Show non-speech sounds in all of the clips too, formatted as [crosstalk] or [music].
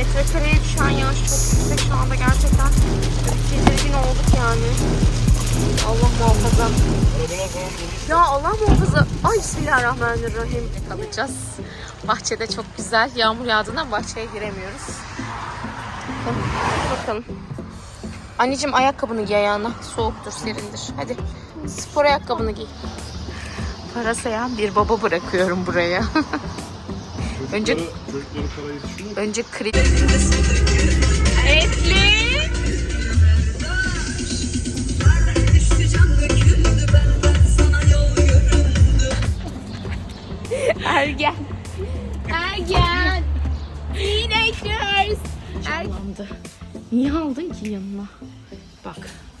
Metrekareye düşen yağış çok yüksek şu anda gerçekten. Tedirgin olduk yani. Allah muhafaza. Ya Allah muhafaza. Ay bismillahirrahmanirrahim. Kalacağız. Bahçede çok güzel. Yağmur yağdığından bahçeye giremiyoruz. Bakalım. Anneciğim ayakkabını giy ayağına. Soğuktur, serindir. Hadi spor ayakkabını giy. Para sayan bir baba bırakıyorum buraya. [laughs] Önce- Çocukları, parayı. Önce kredi. Etli. Ergen. Ergen. Teenagers. Ergen. Niye aldın ki yanına? Bak.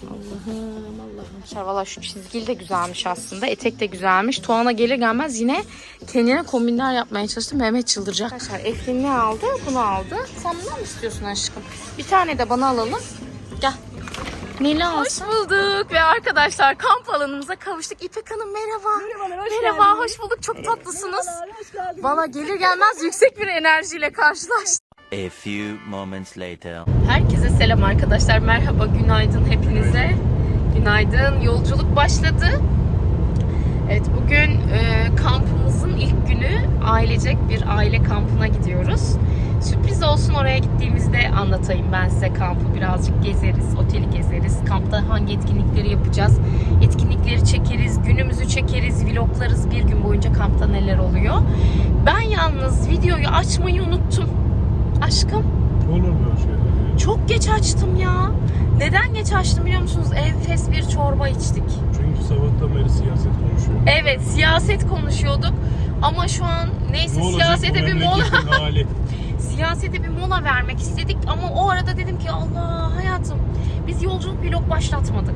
Allah'ım Allah'ım. Şarvala şu çizgili de güzelmiş aslında. Etek de güzelmiş. Tuana gelir gelmez yine kendine kombinler yapmaya çalıştı. Mehmet çıldıracak. Arkadaşlar Eflin ne aldı? Bunu aldı. Sen bunu mu istiyorsun aşkım? Bir tane de bana alalım. Gel. Alsın? Hoş bulduk ve arkadaşlar kamp alanımıza kavuştuk. İpek Hanım merhaba. Merhaba, hoş bulduk. Çok tatlısınız. Valla gelir gelmez yüksek bir enerjiyle karşılaştık. A few moments later. Herkese selam arkadaşlar. Merhaba, günaydın hepinize. Günaydın. Yolculuk başladı. Evet, bugün e, kampımızın ilk günü ailecek bir aile kampına gidiyoruz. Sürpriz olsun oraya gittiğimizde anlatayım ben size kampı birazcık gezeriz, oteli gezeriz. Kampta hangi etkinlikleri yapacağız? Etkinlikleri çekeriz, günümüzü çekeriz, vloglarız bir gün boyunca kampta neler oluyor. Ben yalnız videoyu açmayı unuttum. Aşkım Olur böyle şeyler çok geç açtım ya. Neden geç açtım biliyor musunuz? Enfes bir çorba içtik. Çünkü sabahtan beri siyaset konuşuyor. Evet siyaset konuşuyorduk. Ama şu an neyse Ne olacak siyasete bu bir mola memleketin hali? [laughs] siyasete bir mola vermek istedik ama o arada dedim ki Allah hayatım biz yolculuk vlog başlatmadık.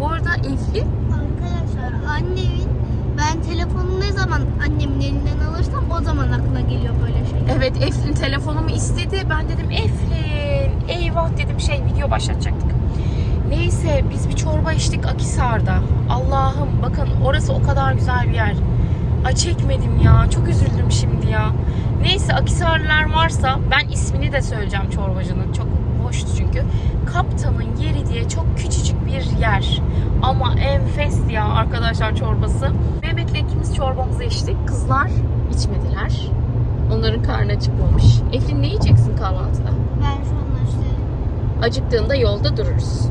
Bu arada Eflin Arkadaşlar annemin ben telefonu ne zaman annemin elinden alırsam o zaman aklına geliyor böyle şeyler. evet Eflin telefonumu istedi. Ben dedim Eflin eyvah dedim şey video başlatacaktık. Neyse biz bir çorba içtik Akisar'da. Allah'ım bakın orası o kadar güzel bir yer. Ay çekmedim ya. Çok üzüldüm şimdi ya. Neyse Akisarlılar varsa ben ismini de söyleyeceğim çorbacının. Çok hoştu çünkü. Kaptanın yeri diye çok küçücük bir yer. Ama enfes ya arkadaşlar çorbası. Mehmet'le ikimiz çorbamızı içtik. Kızlar içmediler. Onların karnı acıkmamış. Eflin ne yiyeceksin kahvaltıda? Ben şu an işte Acıktığında yolda dururuz.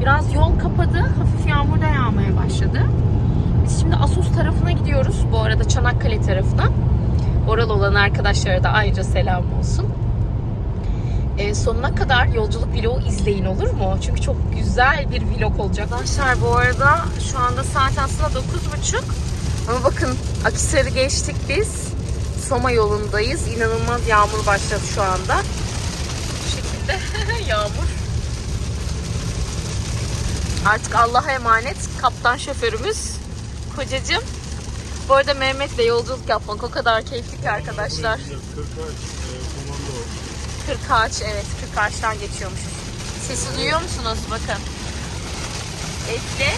Biraz yol kapadı. Hafif yağmur da yağmaya başladı. Biz şimdi Asos tarafına gidiyoruz. Bu arada Çanakkale tarafına. Oralı olan arkadaşlara da ayrıca selam olsun. Ee, sonuna kadar yolculuk vlogu izleyin olur mu? Çünkü çok güzel bir vlog olacak. Arkadaşlar bu arada şu anda saat aslında 9.30. Ama bakın Akisar'ı geçtik biz. Soma yolundayız. İnanılmaz yağmur başladı şu anda. Bu şekilde [laughs] yağmur. Artık Allah'a emanet kaptan şoförümüz kocacığım. Bu arada Mehmet'le yolculuk yapmak o kadar keyifli ki arkadaşlar. Kırkaç e, komando. Kırkağaç evet Kırkağaç'tan geçiyormuşuz. Sesi duyuyor musunuz? Bakın. Etli.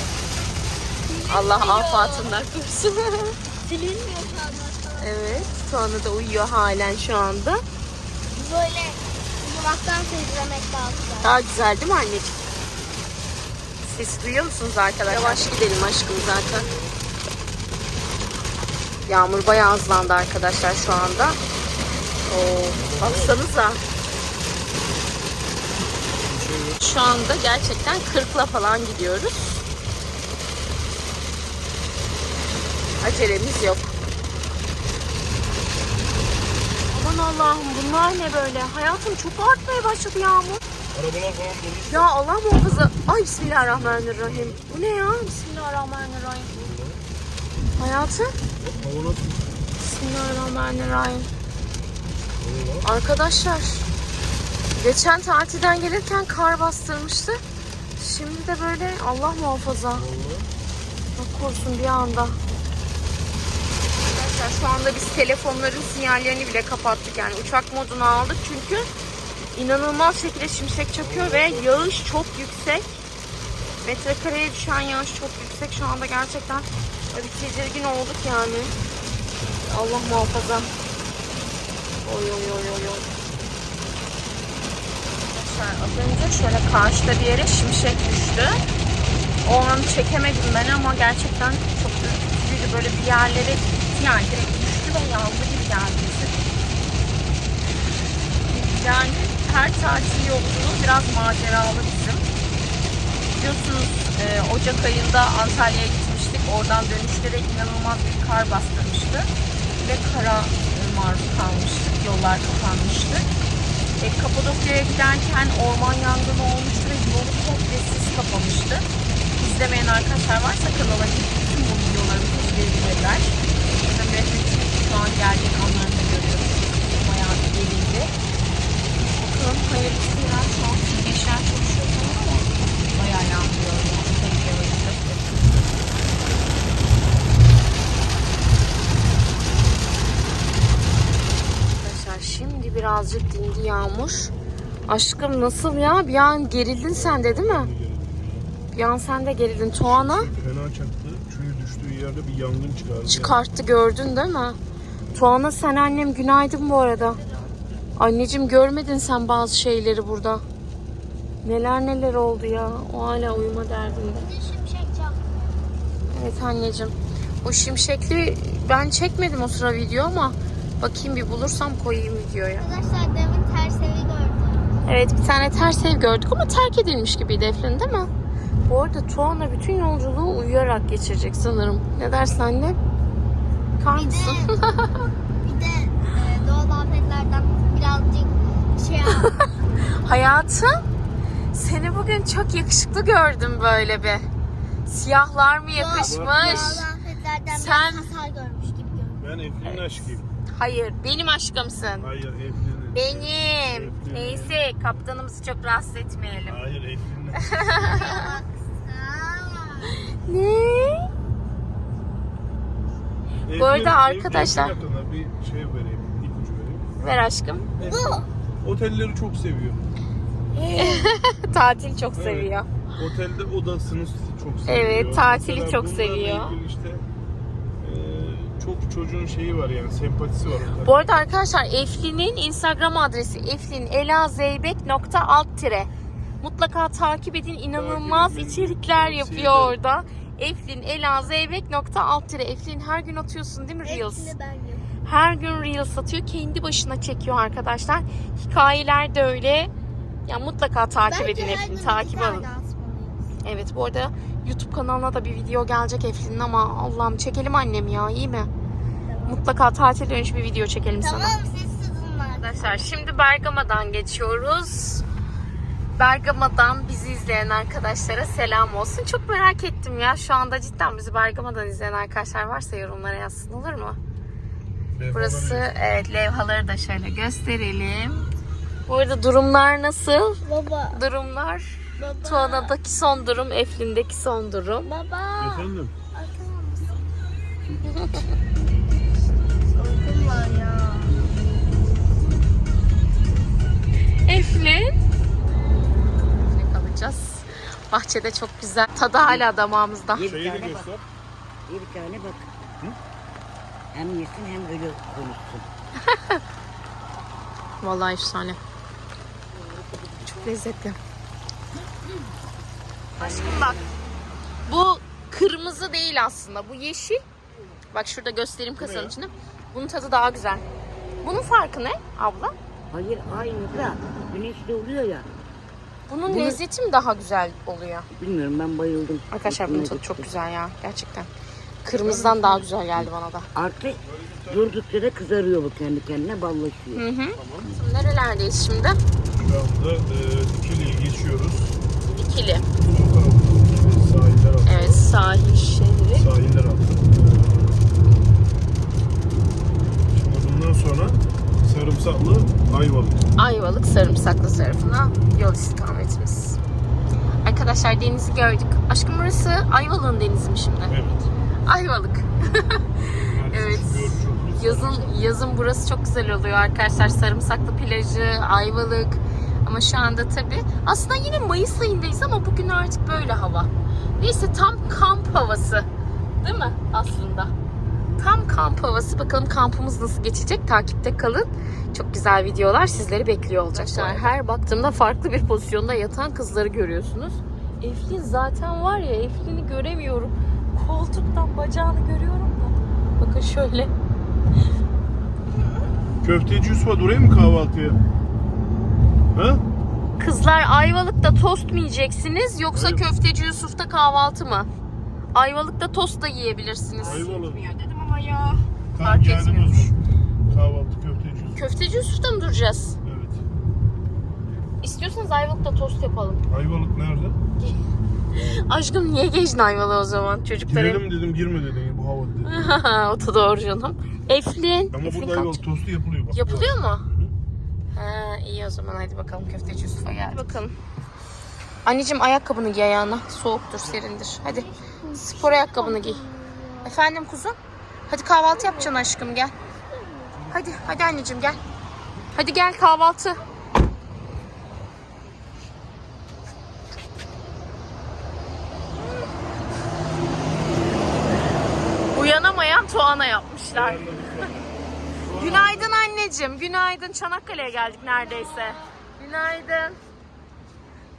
Allah afatından korusun. [laughs] silinmiyor evet. Tuana da uyuyor halen şu anda. Böyle uzaktan seyirlemek lazım. Daha güzel değil mi anneciğim? Sesi duyuyor musunuz arkadaşlar? Yavaş gidelim aşkım zaten. Yağmur bayağı hızlandı arkadaşlar şu anda. Oo, baksanıza. Şu anda gerçekten 40'la falan gidiyoruz. Acelemiz yok. Aman Allah'ım bunlar ne böyle? Hayatım çok artmaya başladı yağmur. Arabalar falan. Ya Allah muhafaza. Ay bismillahirrahmanirrahim. Bu ne ya? Bismillahirrahmanirrahim. Hayatım. Bismillahirrahmanirrahim. Arkadaşlar. Geçen tatilden gelirken kar bastırmıştı. Şimdi de böyle Allah muhafaza. Bak korusun bir anda. Arkadaşlar şu anda biz telefonların sinyallerini bile kapattık. Yani uçak moduna aldık çünkü inanılmaz şekilde şimşek çakıyor ve yağış çok yüksek. Metrekareye düşen yağış çok yüksek. Şu anda gerçekten bir tedirgin olduk yani. Allah muhafaza. Oy oy oy oy oy. Az önce şöyle karşıda bir yere şimşek düştü. O an çekemedim ben ama gerçekten çok ürkütücüydü. Böyle bir yerlere gitti yani direkt düştü ve yandı gibi geldi. Yani her tatil yolculuğu biraz maceralı bizim. Biliyorsunuz e, Ocak ayında Antalya'ya gitmiştik. Oradan dönüşte de inanılmaz bir kar bastırmıştı. Ve kara maruz kalmıştık. Yollar kapanmıştı. E, Kapadokya'ya giderken orman yangını olmuştu ve yolu komple sis kapamıştı. İzlemeyen arkadaşlar varsa kanala gidip bütün bu videolarımızı izleyebilirler. Tabii bütün şu an geldiği anlarını görüyoruz. Bayağı bir gerildi. Bakalım hayırlısıyla şu an süzgeçler çalışıyor ama bayağı yağmıyor. Yani. Tek yağışta. Arkadaşlar şimdi birazcık dindi yağmur. Aşkım nasıl ya? Bir an gerildin sen de değil mi? Bir an sen de gerildin. Tuana Fena çaktı. Çuyu düştüğü yerde bir yangın çıkardı. çıkarttı gördün değil mi? Tuana sen annem günaydın bu arada. Anneciğim görmedin sen bazı şeyleri burada. Neler neler oldu ya. O hala uyuma derdinde. Bir şimşek çaktı. Evet anneciğim. O şimşekli ben çekmedim o sıra video ama bakayım bir bulursam koyayım videoya. Arkadaşlar demin ters evi gördüm. Evet bir tane ters ev gördük ama terk edilmiş gibiydi Eflin değil mi? Bu arada Tuana bütün yolculuğu uyuyarak geçirecek sanırım. Ne dersin anne? Kar Bir de, [laughs] bir de e, doğal afetlerden birazcık şey yap. [laughs] Hayatım seni bugün çok yakışıklı gördüm böyle bir. Siyahlar mı yakışmış? doğal afetlerden Sen- hasar görmüş gibi gördüm. Ben Eflin'in aşkıyım. Hayır benim aşkımsın. Hayır Eflin'in. Benim. Neyse kaptanımızı çok rahatsız etmeyelim. Hayır Eflin'in. [laughs] Ne? Bu arada Eflin- arkadaşlar- Eflin bir şey vereyim, ipucu vereyim. Ver aşkım. Bu. Otelleri çok seviyor. [laughs] Tatil çok seviyor. Otelde odasını çok seviyor. Evet, tatili Mesela çok seviyor. işte çok çocuğun şeyi var yani sempatisi var. Bu arada arkadaşlar Eflin'in Instagram adresi eflinelazeybek.alt Mutlaka takip edin. inanılmaz Takip edin. içerikler yapıyor ederim. orada. Eflinelazeybek.alt Eflin her gün atıyorsun değil mi Reels? Hepsini ben yapıyorum. Her gün Reels atıyor. Kendi başına çekiyor arkadaşlar. Hikayeler de öyle. Ya mutlaka takip edin Eflin. bir Takip alın. atmalıyız. Evet bu arada YouTube kanalına da bir video gelecek Eflin'in ama Allah'ım çekelim annem ya iyi mi? Mutlaka tatil dönüş bir video çekelim sana. Tamam siz. Arkadaşlar şimdi Bergama'dan geçiyoruz. Bergama'dan bizi izleyen arkadaşlara selam olsun. Çok merak ettim ya. Şu anda cidden bizi Bergama'dan izleyen arkadaşlar varsa yorumlara yazsın olur mu? Levhaları Burası evet levhaları da şöyle gösterelim. Bu arada durumlar nasıl? Baba. Durumlar. Baba. Tuana'daki son durum, Eflin'deki son durum. Baba. Efendim? Arkama mısın? Uykum var ya. Eflin. Ne kalacağız? Bahçede çok güzel. Tadı hala damağımızda. Bir Şeyi de tane bak. göster. Bir tane bak. Hem yesin hem böyle konuşsun. [laughs] Vallahi efsane. Çok lezzetli. Aşkım bak. Bu kırmızı değil aslında. Bu yeşil. Bak şurada göstereyim kasanın içinde. Bunun tadı daha güzel. Bunun farkı ne abla? Hayır aynı da güneşli oluyor ya. Bunun Bunu- lezzeti mi daha güzel oluyor? Bilmiyorum ben bayıldım. Arkadaşlar bunun Hoşuma tadı çok gitti. güzel ya. Gerçekten. Kırmızıdan daha güzel geldi bana da. Artı durdukça da kızarıyor bu kendi kendine ballaşıyor. Hı hı. Nerelerdeyiz şimdi? Şu anda e, Dikili'ye geçiyoruz. İkili. Sol tarafındaki sahiller altı. Evet sahil şehri. Sahiller altı. Şimdi bundan sonra sarımsaklı Ayvalık. Ayvalık Sarımsaklı tarafına yol istikametimiz. Arkadaşlar denizi gördük. Aşkım burası Ayvalık'ın denizi mi şimdi? Evet. Ayvalık. [laughs] Evet. Yazın yazın burası çok güzel oluyor arkadaşlar. Sarımsaklı plajı, Ayvalık. Ama şu anda tabi aslında yine Mayıs ayındayız ama bugün artık böyle hava. Neyse tam kamp havası. Değil mi aslında? Tam kamp havası. Bakalım kampımız nasıl geçecek. Takipte kalın. Çok güzel videolar sizleri bekliyor olacak. Her baktığımda farklı bir pozisyonda yatan kızları görüyorsunuz. Eflin zaten var ya Eflin'i göremiyorum. Koltuktan bacağını görüyorum da. Bakın şöyle. Köfteci Yusuf'a durayım mı kahvaltıya? Ha? Kızlar Ayvalık'ta tost mu yiyeceksiniz yoksa Hayır. köfteci Yusuf'ta kahvaltı mı? Ayvalık'ta tost da yiyebilirsiniz. Ayvalık. dedim ama ya. Tam Fark etmiyormuş. Kahvaltı köfteci Yusuf. Köfteci Yusuf'ta mı duracağız? Evet. İstiyorsanız Ayvalık'ta tost yapalım. Ayvalık nerede? [laughs] Aşkım niye geçtin Ayvalık'a o zaman? Çocuklar Girelim dedim girme dedin bu hava dedi. [laughs] o da doğru canım. Eflin. Ama Eflin burada Ayvalık tostu yapılıyor bak. Yapılıyor mu? Ha, iyi o zaman hadi bakalım köfteci Yusuf'a geldik. Hadi bakalım. Anneciğim ayakkabını giy ayağına. Soğuktur, serindir. Hadi spor ayakkabını giy. Efendim kuzum? Hadi kahvaltı yapacaksın aşkım gel. Hadi, hadi anneciğim gel. Hadi gel kahvaltı. Uyanamayan Tuana yapmışlar. [laughs] Günaydın anneciğim. Günaydın. Çanakkale'ye geldik neredeyse. Günaydın.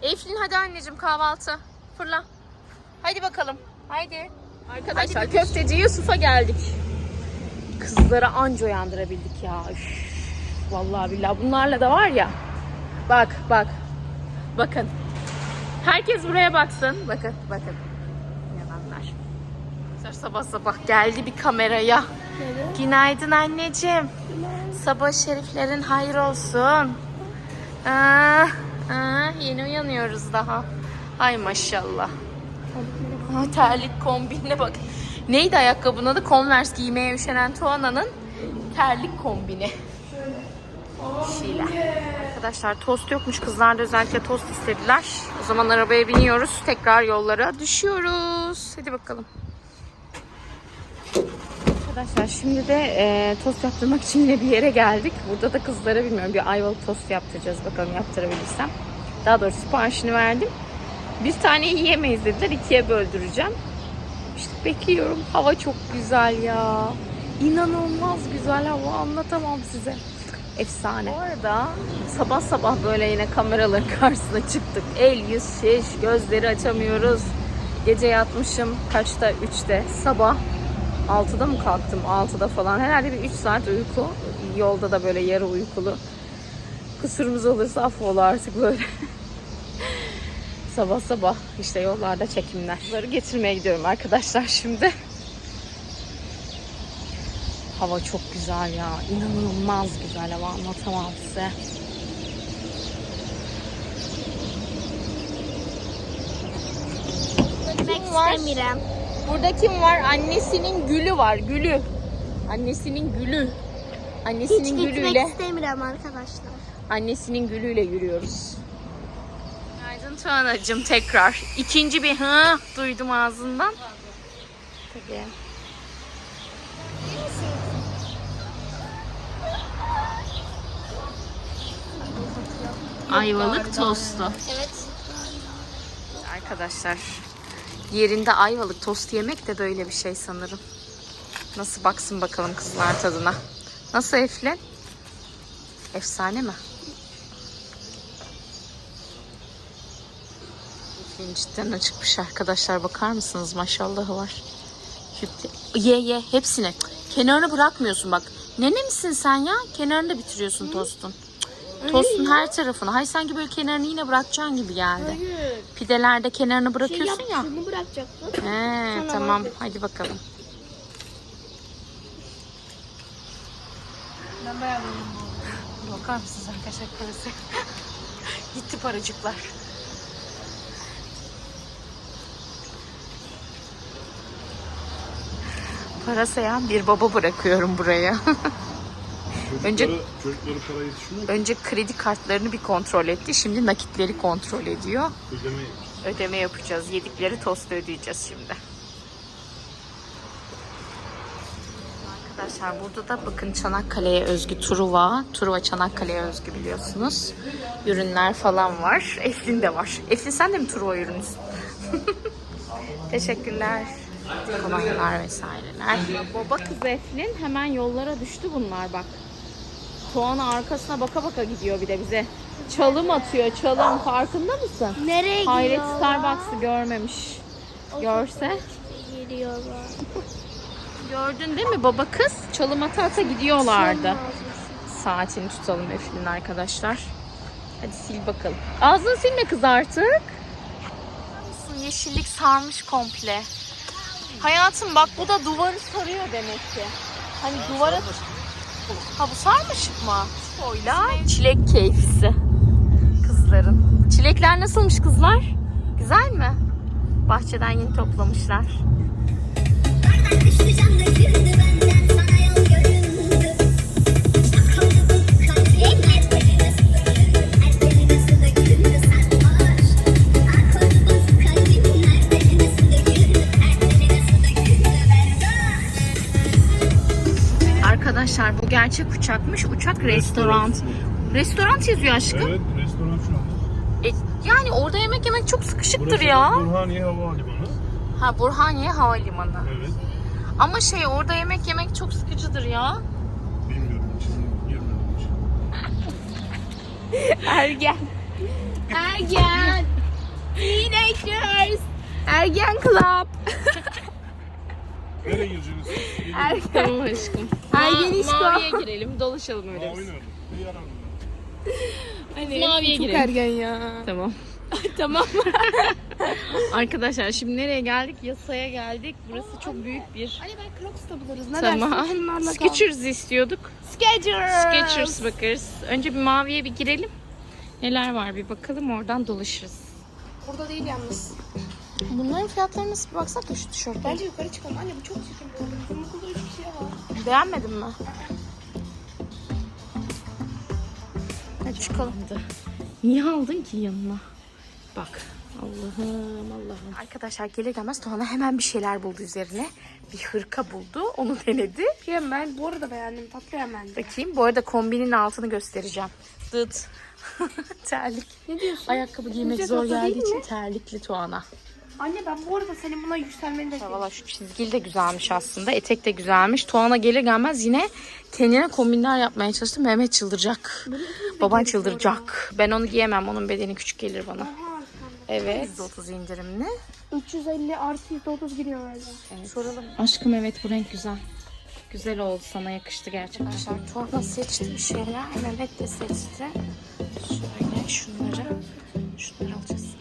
Eflin hadi anneciğim kahvaltı. Fırla. Hadi bakalım. Haydi. Arkadaşlar köfteci Yusuf'a geldik. Kızları anca uyandırabildik ya. Üf. Vallahi billahi bunlarla da var ya. Bak bak. Bakın. Herkes buraya baksın. Bakın bakın. Yalanlar. Sabah sabah geldi bir kameraya. Günaydın anneciğim. Sabah şeriflerin hayır olsun. Aa, aa, yeni uyanıyoruz daha. Ay maşallah. Terlik kombinine bak. Neydi ayakkabının adı? Converse giymeye üşenen Tuana'nın terlik kombini. Şile. Arkadaşlar tost yokmuş. Kızlar da özellikle tost istediler. O zaman arabaya biniyoruz. Tekrar yollara düşüyoruz. Hadi bakalım. Arkadaşlar şimdi de e, tost yaptırmak için yine bir yere geldik. Burada da kızlara bilmiyorum bir ayvalık tost yaptıracağız. Bakalım yaptırabilirsem. Daha doğrusu siparişini verdim. Bir tane yiyemeyiz dediler. ikiye böldüreceğim. İşte bekliyorum. Hava çok güzel ya. İnanılmaz güzel hava. Anlatamam size. Efsane. Bu arada sabah sabah böyle yine kameraların [laughs] karşısına çıktık. El, yüz, şiş, gözleri açamıyoruz. Gece yatmışım kaçta? 3'te. Sabah 6'da mı kalktım? 6'da falan. Herhalde bir 3 saat uyku. Yolda da böyle yarı uykulu. Kusurumuz olursa affola artık böyle. [laughs] sabah sabah işte yollarda çekimler. Bunları getirmeye gidiyorum arkadaşlar şimdi. Hava çok güzel ya. İnanılmaz güzel hava anlatamam size. Gitmek istemiyorum. Burada kim var? Annesinin gülü var. Gülü. Annesinin gülü. Hiç Annesinin gitmek gülüyle. istemiyorum arkadaşlar. Annesinin gülüyle yürüyoruz. Günaydın Tuğan'cığım tekrar. İkinci bir hı duydum ağzından. Tabii. Ayvalık tostu. Evet. Arkadaşlar yerinde ayvalık tost yemek de böyle bir şey sanırım. Nasıl baksın bakalım kızlar tadına. Nasıl Eflin? Efsane mi? Eflin cidden acıkmış arkadaşlar. Bakar mısınız? Maşallahı var. Ye ye hepsini. Kenarını bırakmıyorsun bak. Nene misin sen ya? Kenarını da bitiriyorsun tostun. Tostun her tarafını. Hay sanki böyle kenarını yine bırakacaksın gibi geldi. Hayır. Pidelerde kenarını Şey bırakıyorsun ya. yap, şunu bırakacaktın. He, tamam. Hadi bakalım. Ben bayağı Bakar mısınız arkadaşlar parası? [laughs] Gitti paracıklar. Para sayan bir baba bırakıyorum buraya. [laughs] Önce- çocuklara para yetişmiyor. Önce kredi kartlarını bir kontrol etti. Şimdi nakitleri kontrol ediyor. Ödeme Ödeme yapacağız. Yedikleri tostu ödeyeceğiz şimdi. Arkadaşlar burada da bakın Çanakkale'ye özgü Truva. Truva Çanakkale'ye özgü biliyorsunuz. Ürünler falan var. Eflin de var. Eflin sen de mi Truva ürünüsün? [laughs] Teşekkürler. kolonyalar vesaireler. Baba kız Eflin hemen yollara düştü bunlar bak. Tuana arkasına baka baka gidiyor bir de bize. Çalım atıyor çalım farkında mısın? Nereye Hayret gidiyorlar? Starbucks'ı görmemiş. Görse. Gidiyorlar. [laughs] Gördün değil mi baba kız? Çalım ata ata gidiyorlardı. Saatini tutalım Eflin arkadaşlar. Hadi sil bakalım. Ağzını silme kız artık. Yeşillik sarmış komple. Hayatım bak bu da duvarı sarıyor demek ki. Hani duvara... Ha bu sarmışık mı? Oyla çilek keyfisi. Kızların. Çilekler nasılmış kızlar? Güzel mi? Bahçeden yeni toplamışlar. Arkadaşlar bu gerçek uçakmış. Uçak restoran. Restoran yazıyor aşkım. Evet restoran şu anda. E, yani orada yemek yemek çok sıkışıktır Burası ya. Burhaniye Havalimanı. Ha Burhaniye Havalimanı. Evet. Ama şey orada yemek yemek çok sıkıcıdır ya. Bilmiyorum içine girmedim hiç. [laughs] Ergen. Ergen. Teenagers. Ergen Club. [laughs] Nereye gireceksiniz? [laughs] Tamam aşkım. Ergen işte. Maviye girelim dolaşalım öyle. Mavi nerede? Bir yaran mı? Maviye Çok girelim. ergen ya. Tamam. tamam. [laughs] Arkadaşlar şimdi nereye geldik? Yasaya geldik. Burası çok büyük bir... Anne ben Crocs da buluruz. Ne Tamam. dersin? Şunlarla kal. Skechers istiyorduk. Skechers. Skechers bakarız. Önce bir maviye bir girelim. Neler var bir bakalım oradan dolaşırız. Burada değil yalnız. Bunların fiyatları nasıl bir baksana şu tişörtler. Bence yukarı çıkalım. Anne bu çok çirkin bu arada. Bizim okulda öyle bir şey var. Beğenmedin mi? Hadi çıkalım. Niye aldın ki yanına? Bak. Allah'ım Allah'ım. Arkadaşlar gelir gelmez Tuana hemen bir şeyler buldu üzerine. Bir hırka buldu. Onu denedi. Ya ben bu arada beğendim. Tatlı hemen. Bakayım. Bu arada kombinin altını göstereceğim. Dıt. [laughs] Terlik. Ne diyorsun? Ayakkabı giymek Sıcak zor geldiği için terlikli Tuana. Anne ben bu arada senin buna yükselmeni de Valla şu çizgili de güzelmiş aslında. Etek de güzelmiş. Tuana gelir gelmez yine kendine kombinler yapmaya çalıştı. Mehmet çıldıracak. Baban çıldıracak. Ben onu giyemem. Onun bedeni küçük gelir bana. Evet. %30 indirimli. 350 artı 130 giriyor galiba. Soralım. Aşkım evet bu renk güzel. Güzel oldu sana yakıştı gerçekten. Arkadaşlar Tuana seçti bir şeyler. Mehmet de seçti. Şöyle şunları. Şunları alacağız.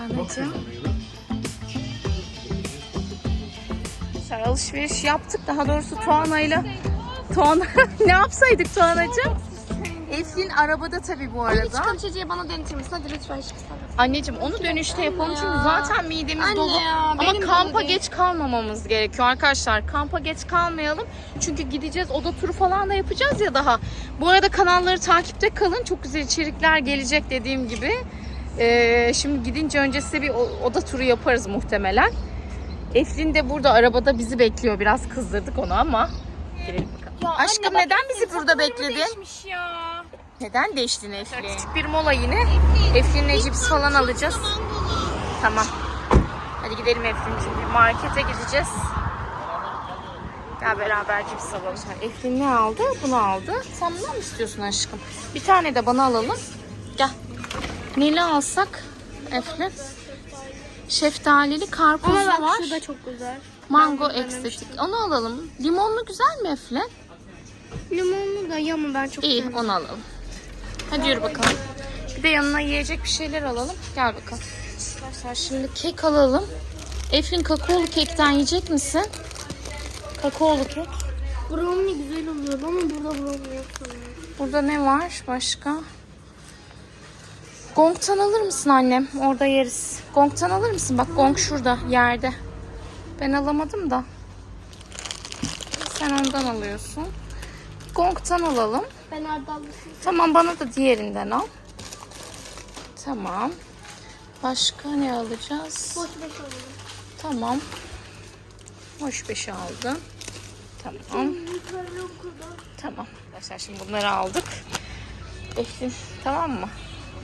Arkadaşlar alışveriş yaptık. Daha doğrusu Tuana'yla Tuana [laughs] ne yapsaydık Tuana'cığım? Eflin arabada tabii bu arada. Çıkan içeceği bana denetir misin? Hadi lütfen çıksana. Anneciğim onu dönüşte yapalım çünkü zaten midemiz Anne dolu. ya, Ama benim kampa dolu değil. geç kalmamamız gerekiyor arkadaşlar. Kampa geç kalmayalım. Çünkü gideceğiz oda turu falan da yapacağız ya daha. Bu arada kanalları takipte kalın. Çok güzel içerikler gelecek dediğim gibi. Ee, şimdi gidince önce size bir oda turu yaparız muhtemelen. Eflin de burada arabada bizi bekliyor. Biraz kızdırdık onu ama. Girelim bakalım. Aşkım neden bizi burada bekledin? ya. Neden değiştin Eflin? Küçük bir mola yine. Eflin'le cips falan alacağız. Tamam. Hadi gidelim Eflin'ciğim. Bir markete gideceğiz. Gel beraber cips alalım. Eflin ne aldı? Bunu aldı. Sen bundan mı istiyorsun aşkım? Bir tane de bana alalım. Neli alsak Eflin? Şeftalili karpuzlu Ama bak var. şu da çok güzel. Mango Ben bunu. Onu alalım. Limonlu güzel mi Eflin? Limonlu da ya ama ben çok İyi onu alalım. Hadi yürü bakalım. Bir de yanına yiyecek bir şeyler alalım. Gel bakalım. Arkadaşlar şimdi kek alalım. Eflin kakaolu kekten yiyecek misin? Kakaolu kek. Brownie güzel oluyor ama burada brownie yok sanırım. Burada ne var başka? Gong'tan alır mısın annem? Orada yeriz. Gong'tan alır mısın? Bak Gong şurada yerde. Ben alamadım da. Sen ondan alıyorsun. Gong'tan alalım. Ben ardallısın. Tamam bana da diğerinden al. Tamam. Başka ne alacağız? Boş beş alalım. Tamam. Hoş beşi aldım. Tamam. Tamam. Arkadaşlar şimdi bunları aldık. Eflin tamam mı?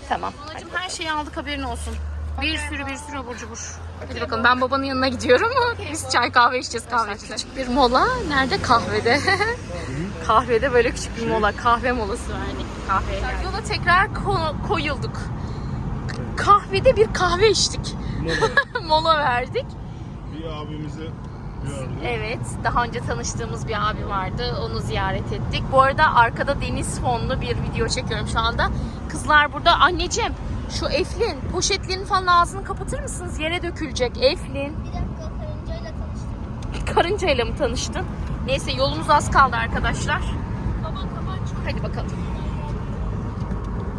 Tamam. Anacığım her şeyi aldık haberin olsun. Bir sürü bir sürü abur cubur. Hadi bakalım ben babanın yanına gidiyorum. Biz çay kahve içeceğiz kahve içeceğiz. Küçük bir mola. Nerede? Kahvede. [laughs] Kahvede böyle küçük bir mola. Kahve molası verdik. Kahveye geldik. Yola tekrar ko- koyulduk. Kahvede bir kahve içtik. mola [laughs] verdik. Bir abimizi gördüm. Evet, daha önce tanıştığımız bir abi vardı. Onu ziyaret ettik. Bu arada arkada deniz fonlu bir video çekiyorum şu anda. Kızlar burada. Anneciğim, şu Eflin, poşetlerin falan ağzını kapatır mısınız? Yere dökülecek. Eflin. Bir dakika karıncayla tanıştım. [laughs] Karıncayla mı tanıştın? Neyse yolumuz az kaldı arkadaşlar. Hadi bakalım.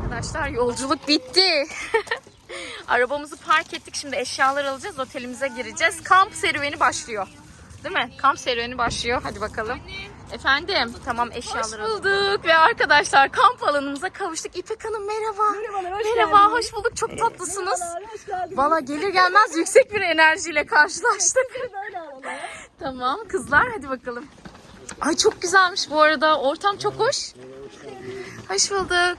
Arkadaşlar yolculuk bitti. [laughs] Arabamızı park ettik. Şimdi eşyalar alacağız. Otelimize gireceğiz. Kamp serüveni başlıyor. Değil mi? Kamp serüveni başlıyor. Hadi bakalım. Efendim, tamam eşyaları hoş bulduk ve arkadaşlar kamp alanımıza kavuştuk. İpek Hanım merhaba. Merhabalar, hoş Merhaba, hoş bulduk. Çok tatlısınız. Valla gelir gelmez yüksek bir enerjiyle karşılaştık. Tamam kızlar hadi bakalım. Ay çok güzelmiş bu arada. Ortam çok hoş. Hoş bulduk.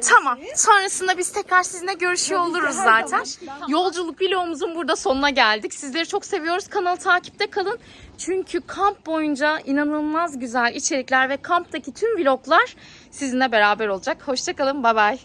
Tamam. Sonrasında biz tekrar sizinle görüşüyor oluruz zaten. Yolculuk vlogumuzun burada sonuna geldik. Sizleri çok seviyoruz. Kanalı takipte kalın. Çünkü kamp boyunca inanılmaz güzel içerikler ve kamptaki tüm vloglar sizinle beraber olacak. Hoşçakalın. Bay bay.